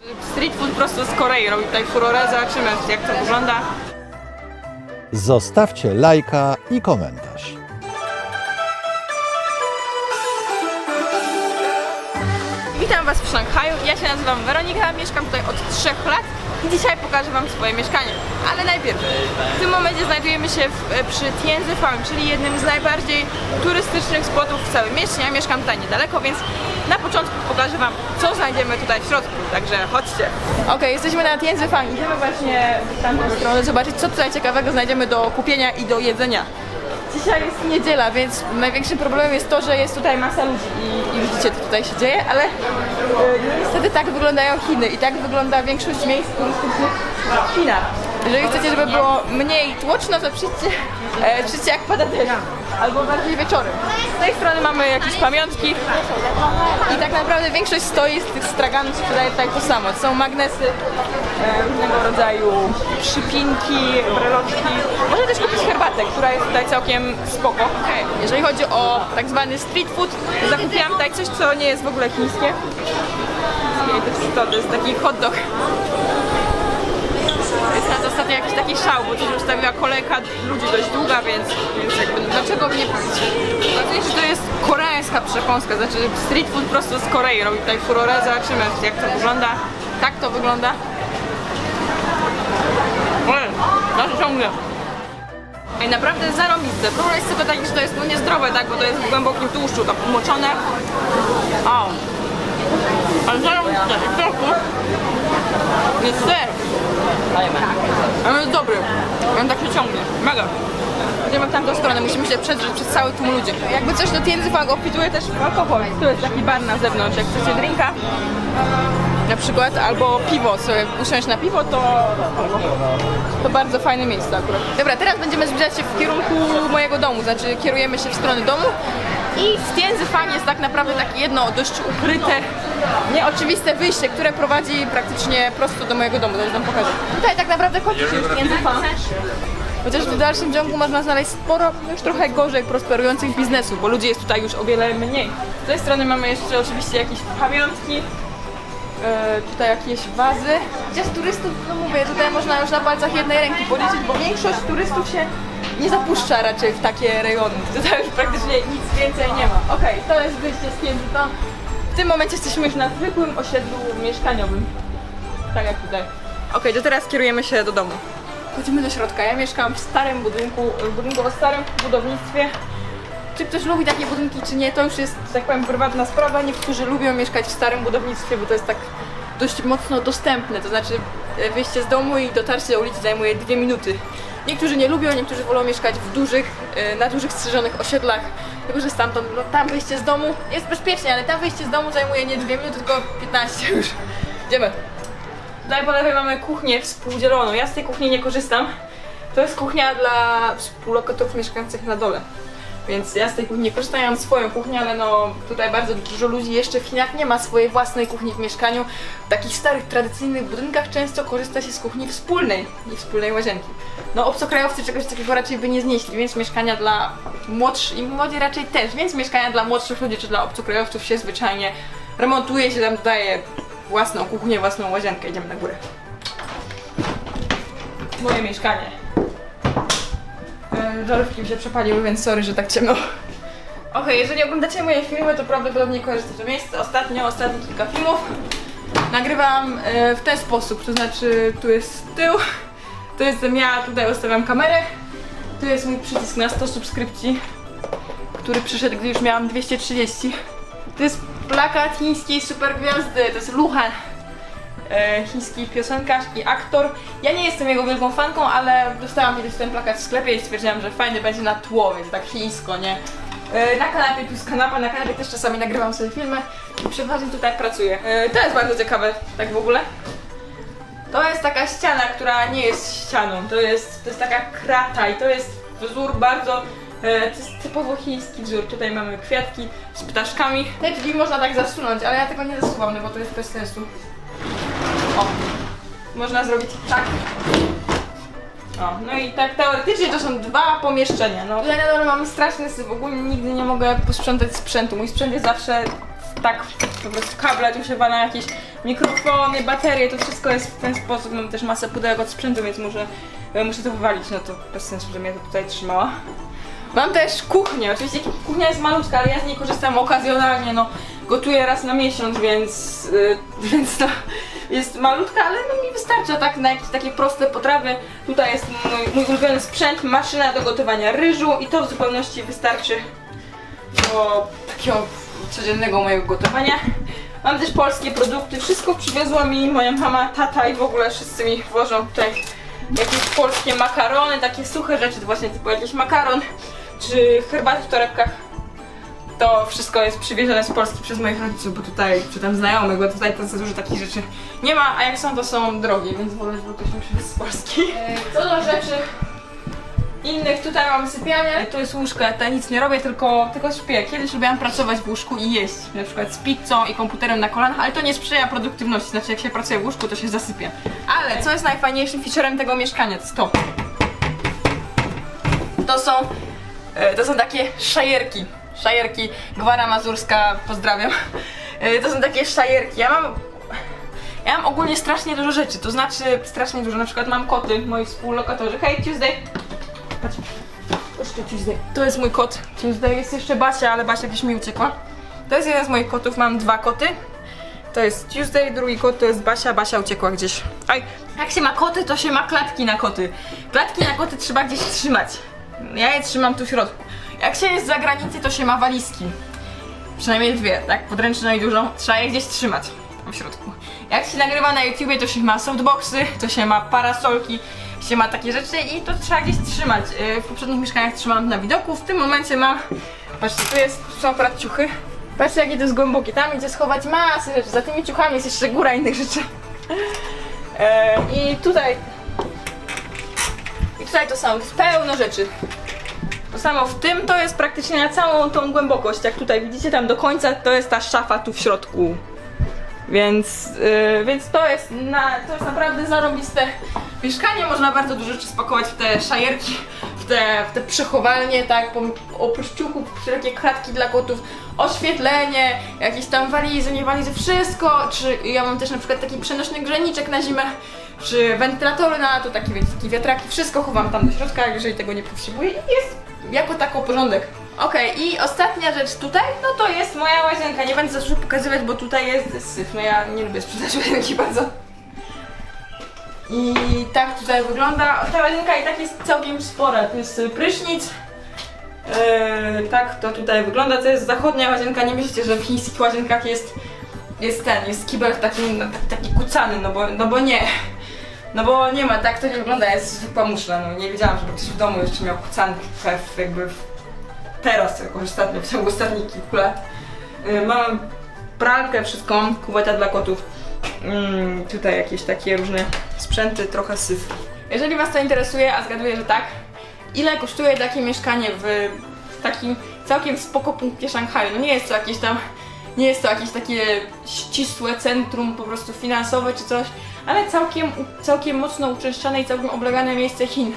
Street food prosto z Korei robi tutaj furorę, zobaczymy jak to wygląda. Zostawcie lajka i komentarz. Witam Was w Szanghaju, ja się nazywam Weronika, mieszkam tutaj od 3 lat i dzisiaj pokażę Wam swoje mieszkanie. Ale najpierw, w tym momencie znajdujemy się w, e, przy Tianzi Farm, czyli jednym z najbardziej turystycznych spotów w całym mieście. Ja mieszkam tutaj niedaleko, więc na początku pokażę Wam, co znajdziemy tutaj w środku, także chodźcie. Okej, jesteśmy na Tianzi Farm, idziemy właśnie w tamtą stronę zobaczyć, co tutaj ciekawego znajdziemy do kupienia i do jedzenia. Dzisiaj jest niedziela, więc największym problemem jest to, że jest tutaj masa ludzi i, i widzicie, co tutaj się dzieje, ale no niestety tak wyglądają Chiny i tak wygląda większość miejsc turystycznych w Chinach. Jeżeli chcecie, żeby było mniej tłoczno, to przyjdźcie, e, przyjdźcie jak pada deszcz, albo bardziej wieczorem. Z tej strony mamy jakieś pamiątki i tak naprawdę większość stoi z tych straganów sprzedaje tutaj to samo. Są magnesy, e, różnego rodzaju przypinki, breloczki. Można też kupić herbatę, która jest tutaj całkiem spoko. Jeżeli chodzi o tak zwany street food, zakupiłam tutaj coś, co nie jest w ogóle chińskie. To jest to, to jest taki hot dog. Jest teraz ostatnio jakiś taki szał, bo tu ustawiła kolejka ludzi dość długa, więc, więc jakby dlaczego by nie kupić? Okazuje się, że to jest koreańska przekąska, znaczy street food prosto z Korei robi tutaj furorę, zobaczymy jak to wygląda. Tak to wygląda. Oj, to ciągle. Ej, naprawdę zarąbiste. Problem jest tylko taki, że to jest no, niezdrowe, tak, bo to jest w głębokim tłuszczu, to umoczone. O. Ale zarąbiste. I w środku jest ser. Ale jest dobry. On tak się ciągnie. Mega. Idziemy w tamtą stronę, musimy się przedrzeć przez cały tłum ludzi. Jakby coś do Tienzy Fang opituje też alkohol. Tu jest taki bar na zewnątrz, jak chcecie drinka na przykład, albo piwo, sobie usiąść na piwo, to, to bardzo fajne miejsce akurat. Dobra, teraz będziemy zbliżać się w kierunku mojego domu, znaczy kierujemy się w stronę domu i z Tienzy Fang jest tak naprawdę takie jedno dość ukryte, nieoczywiste wyjście, które prowadzi praktycznie prosto do mojego domu, zaraz wam pokażę. Tutaj tak naprawdę kończy się już Tienzy Fang. Chociaż w dalszym ciągu można znaleźć sporo już trochę gorzej prosperujących biznesów, bo ludzi jest tutaj już o wiele mniej. Z tej strony mamy jeszcze oczywiście jakieś pamiątki, e, tutaj jakieś wazy. Gdzie z turystów, no mówię, tutaj można już na palcach jednej ręki policzyć, bo większość turystów się nie zapuszcza raczej w takie rejony. Tutaj już praktycznie nic więcej nie ma. Okej, to jest wyjście z Kensington. W tym momencie jesteśmy już na zwykłym osiedlu mieszkaniowym. Tak jak tutaj. Okej, to teraz kierujemy się do domu. Chodzimy do środka. Ja mieszkam w starym budynku, w budynku o starym budownictwie. Czy ktoś lubi takie budynki, czy nie, to już jest, tak powiem, prywatna sprawa. Niektórzy lubią mieszkać w starym budownictwie, bo to jest tak dość mocno dostępne. To znaczy e, wyjście z domu i dotarcie do ulicy zajmuje dwie minuty. Niektórzy nie lubią, niektórzy wolą mieszkać w dużych, e, na dużych strzeżonych osiedlach. Tylko, że stamtąd, no tam wyjście z domu jest bezpiecznie, ale tam wyjście z domu zajmuje nie dwie minuty, tylko 15 już. Idziemy. Tutaj po lewej mamy kuchnię współdzieloną. Ja z tej kuchni nie korzystam. To jest kuchnia dla współlokatorów mieszkających na dole. Więc ja z tej kuchni nie korzystam, ja mam swoją kuchnię, ale no tutaj bardzo dużo ludzi jeszcze w Chinach nie ma swojej własnej kuchni w mieszkaniu. W takich starych, tradycyjnych budynkach często korzysta się z kuchni wspólnej i wspólnej łazienki. No obcokrajowcy czegoś takiego raczej by nie znieśli, więc mieszkania dla młodszych i młodzi raczej też, więc mieszkania dla młodszych ludzi czy dla obcokrajowców się zwyczajnie remontuje się tam dodaje własną kuchnię, własną łazienkę. Idziemy na górę. Moje mieszkanie. E, Żarówki mi się przepaliły, więc sorry, że tak ciemno. Okej, jeżeli oglądacie moje filmy, to prawdopodobnie kojarzycie to miejsce. Ostatnio, ostatnie kilka filmów nagrywam e, w ten sposób, to znaczy tu jest tył, tu jestem ja, tutaj ustawiam kamerę, tu jest mój przycisk na 100 subskrypcji, który przyszedł, gdy już miałam 230. To jest plakat chińskiej supergwiazdy, to jest Luhan. E, chiński piosenkarz i aktor. Ja nie jestem jego wielką fanką, ale dostałam kiedyś ten plakat w sklepie i stwierdziłam, że fajny będzie na tło, więc tak chińsko, nie? E, na kanapie, tu jest kanapa, na kanapie też czasami nagrywam sobie filmy i przeważnie tutaj pracuję. E, to jest bardzo ciekawe, tak w ogóle. To jest taka ściana, która nie jest ścianą, to jest, to jest taka krata i to jest wzór bardzo, e, to jest typowo chiński wzór. Tutaj mamy kwiatki z ptaszkami. Te drzwi można tak zasunąć, ale ja tego nie zasuwam, no bo to jest bez sensu. O, można zrobić tak. O, no i tak teoretycznie to są dwa pomieszczenia. No. Tutaj na dole mamy straszny syf, ogólnie nigdy nie mogę posprzątać sprzętu. Mój sprzęt jest zawsze tak po prostu kable, tu się wala jakieś mikrofony, baterie, to wszystko jest w ten sposób. Mam też masę pudełek od sprzętu, więc muszę, e, muszę to wywalić, no to bez sensu, żebym ja to tutaj trzymała. Mam też kuchnię, oczywiście kuchnia jest malutka, ale ja z niej korzystam okazjonalnie, no gotuję raz na miesiąc, więc, y, więc to jest malutka, ale no mi wystarcza tak na jakieś takie proste potrawy. Tutaj jest mój, mój ulubiony sprzęt, maszyna do gotowania ryżu i to w zupełności wystarczy do takiego codziennego mojego gotowania. Mam też polskie produkty, wszystko przywiozła mi moja mama, tata i w ogóle wszyscy mi wożą tutaj jakieś polskie makarony, takie suche rzeczy, właśnie typu jakiś makaron, czy herbaty w torebkach. To wszystko jest przywiezione z Polski przez moich rodziców, bo tutaj, czy tam znajomych, bo tutaj to za dużo takich rzeczy nie ma, a jak są, to są drogie, więc wolę, żeby ktoś mi przywiózł z Polski. Co do rzeczy innych, tutaj mam sypialnię, tu jest łóżko, ja tutaj nic nie robię, tylko, tylko śpię. Kiedyś lubiłam pracować w łóżku i jeść, na przykład z pizzą i komputerem na kolanach, ale to nie sprzyja produktywności, znaczy jak się pracuje w łóżku, to się zasypia. Ale co jest najfajniejszym featurem tego mieszkania, to jest to. To są, e, to są takie szajerki. Szajerki, Gwara Mazurska, pozdrawiam. E, To są takie szajerki. Ja mam ja mam ogólnie strasznie dużo rzeczy, to znaczy strasznie dużo. Na przykład mam koty, moi współlokatorzy. Hej, Tuesday! Patrz, patrz tu Tuesday. To jest mój kot. Tuesday jest jeszcze Basia, ale Basia gdzieś mi uciekła. To jest jeden z moich kotów, mam dwa koty. To jest Tuesday, drugi kot to jest Basia, Basia uciekła gdzieś. Aj, jak się ma koty, to się ma klatki na koty. Klatki na koty trzeba gdzieś trzymać. Ja je trzymam tu w środku. Jak się jest z zagranicy, to się ma walizki. Przynajmniej dwie, tak? Podręczną i dużą. Trzeba je gdzieś trzymać w środku. Jak się nagrywa na YouTubie, to się ma softboxy, to się ma parasolki, się ma takie rzeczy i to trzeba gdzieś trzymać. Yy, W poprzednich mieszkaniach trzymałam na widoku, w tym momencie mam... Patrzcie, tu jest, tu są akurat ciuchy. Patrzcie, jakie to jest głębokie. Tam idzie schować masę rzeczy. Za tymi ciuchami jest jeszcze góra innych rzeczy. Yy, I tutaj... Tutaj to są pełno rzeczy. To samo w tym to jest praktycznie na całą tą głębokość. Jak tutaj widzicie tam do końca, to jest ta szafa tu w środku. Więc, yy, więc to, jest na, to jest naprawdę zarobiste mieszkanie. Można bardzo dużo rzeczy spakować w te szajerki, w te, w te przechowalnie, tak? Oprócz ciuchów, wszelkie kratki dla kotów, oświetlenie, jakieś tam walizy, nie walizy, wszystko. Czy ja mam też na przykład taki przenośny grzejniczek na zimę, czy wentylatory na lato, takie, wiecie, takie wiatraki, wszystko chowam tam do środka, jeżeli tego nie potrzebuję i jest jako tako porządek. Okej, i ostatnia rzecz tutaj, no to jest moja łazienka. Nie będę za dużo pokazywać, bo tutaj jest syf. No ja nie lubię sprzedać łazienki bardzo. I tak tutaj wygląda. Ta łazienka i tak jest całkiem spora. To jest y, prysznic. Yy, tak to tutaj wygląda. To jest zachodnia łazienka. Nie myślicie, że w chińskich łazienkach jest, jest ten, jest kibel taki, no, taki, taki kucany, no bo, no bo nie. No bo nie ma, tak to nie wygląda, jest zwykła muszla. No nie wiedziałam, żeby ktoś w domu jeszcze miał kucany w, jakby w, teraz, jakoś ostatnio, w ciągu ostatnich kilku lat. Yy, mam pralkę, wszystko, kubeta dla kotów. Mm, tutaj jakieś takie różne sprzęty, trochę syf. Jeżeli Was to interesuje, a zgaduję, że tak, ile kosztuje takie mieszkanie w, w takim całkiem spoko punkcie Szanghaju? No nie jest to jakieś tam, nie jest to jakieś takie ścisłe centrum po prostu finansowe czy coś, ale całkiem, całkiem mocno uczęszczane i całkiem oblegane miejsce Chin.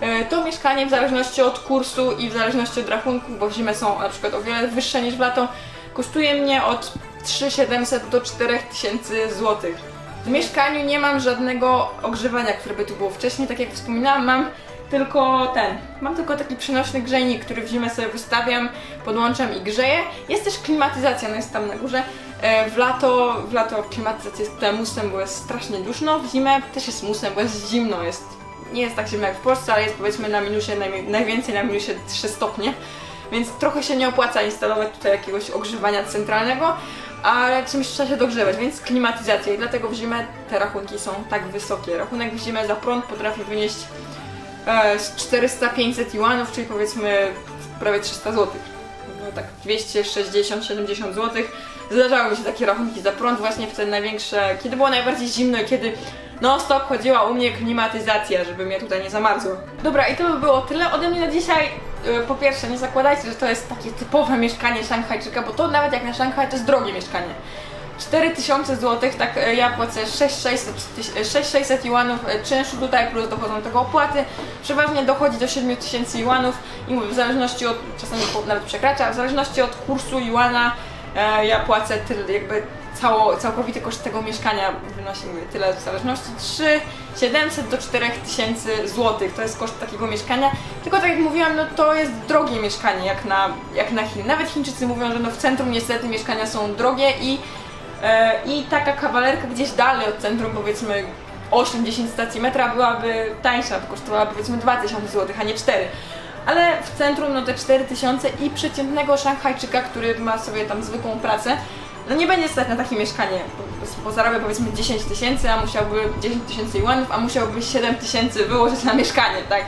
E, To mieszkanie w zależności od kursu i w zależności od rachunków, bo w zimę są na przykład o wiele wyższe niż w lato, kosztuje mnie od 3700 do 4000 zł. W mieszkaniu nie mam żadnego ogrzewania, które by tu było wcześniej, tak jak wspominałam, mam tylko ten, mam tylko taki przenośny grzejnik, który w zimę sobie wystawiam, podłączam i grzeję. Jest też klimatyzacja, no jest tam na górze. E, W lato, w lato klimatyzacja jest musem, bo jest strasznie duszno, w zimę też jest musem, bo jest zimno, jest nie jest tak zimno jak w Polsce, ale jest powiedzmy na minusie, najwięcej na minusie 3 stopnie, więc trochę się nie opłaca instalować tutaj jakiegoś ogrzewania centralnego, ale czymś trzeba się dogrzewać, więc klimatyzacja i dlatego w zimę te rachunki są tak wysokie. Rachunek w zimę za prąd potrafi wynieść 400-500 juanów, czyli powiedzmy prawie 300 zł. No tak 260-70 zł. Zdarzały mi się takie rachunki za prąd właśnie w te największe, kiedy było najbardziej zimno i kiedy non stop chodziła u mnie klimatyzacja, żeby mnie tutaj nie zamarzło. Dobra, i to by było tyle ode mnie na dzisiaj. E, Po pierwsze, nie zakładajcie, że to jest takie typowe mieszkanie Szanghajczyka, bo to nawet jak na Szanghaj to jest drogie mieszkanie. 4000 zł, tak e, ja płacę 6600 tyś- e, 6600 juanów e, czynszu tutaj, plus dochodzą do tego opłaty. Przeważnie dochodzi do 7000 juanów i w zależności od, czasami nawet przekracza, w zależności od kursu juana ja płacę tyle, jakby cało, całkowity koszt tego mieszkania wynosi tyle w zależności 3 700 do 4000 złotych to jest koszt takiego mieszkania. Tylko tak jak mówiłam, no to jest drogie mieszkanie jak na, jak na Chiny. Nawet Chińczycy mówią, że no w centrum niestety mieszkania są drogie i, i taka kawalerka gdzieś dalej od centrum powiedzmy 8-10 stacji metra byłaby tańsza, kosztowała powiedzmy 2000 zł, a nie 4. Ale w centrum no te 4000 i przeciętnego Szanghajczyka, który ma sobie tam zwykłą pracę, no nie będzie stać na takie mieszkanie, bo zarabia powiedzmy 10 tysięcy, a musiałby 10 tysięcy yuanów, a musiałby 7 tysięcy wyłożyć na mieszkanie, tak?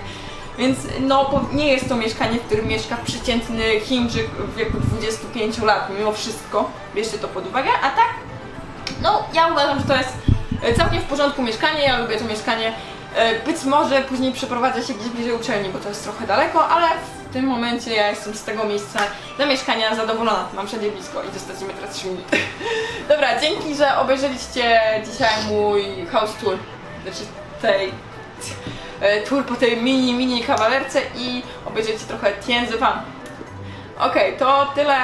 Więc no nie jest to mieszkanie, w którym mieszka przeciętny Chińczyk w wieku 25 lat, mimo wszystko, bierzcie to pod uwagę, a tak no, ja uważam, że to jest e, całkiem w porządku mieszkanie, ja lubię to mieszkanie. E, Być może później przeprowadzę się gdzieś bliżej uczelni, bo to jest trochę daleko, ale w tym momencie ja jestem z tego miejsca zamieszkania zadowolona. Mam wszędzie blisko i do metra 3 minuty. Dobra, dzięki, że obejrzeliście dzisiaj mój house tour. Znaczy tej tour po tej mini, mini kawalerce i obejrzeliście trochę Tianzi Fan. Okej, to tyle.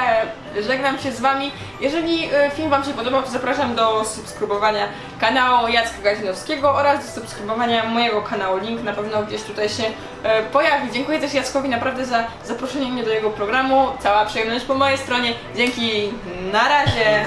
Żegnam się z Wami. Jeżeli e, film Wam się podobał, to zapraszam do subskrybowania kanału Jacka Gazinowskiego oraz do subskrybowania mojego kanału. Link na pewno gdzieś tutaj się e, pojawi. Dziękuję też Jackowi naprawdę za zaproszenie mnie do jego programu. Cała przyjemność po mojej stronie. Dzięki, na razie.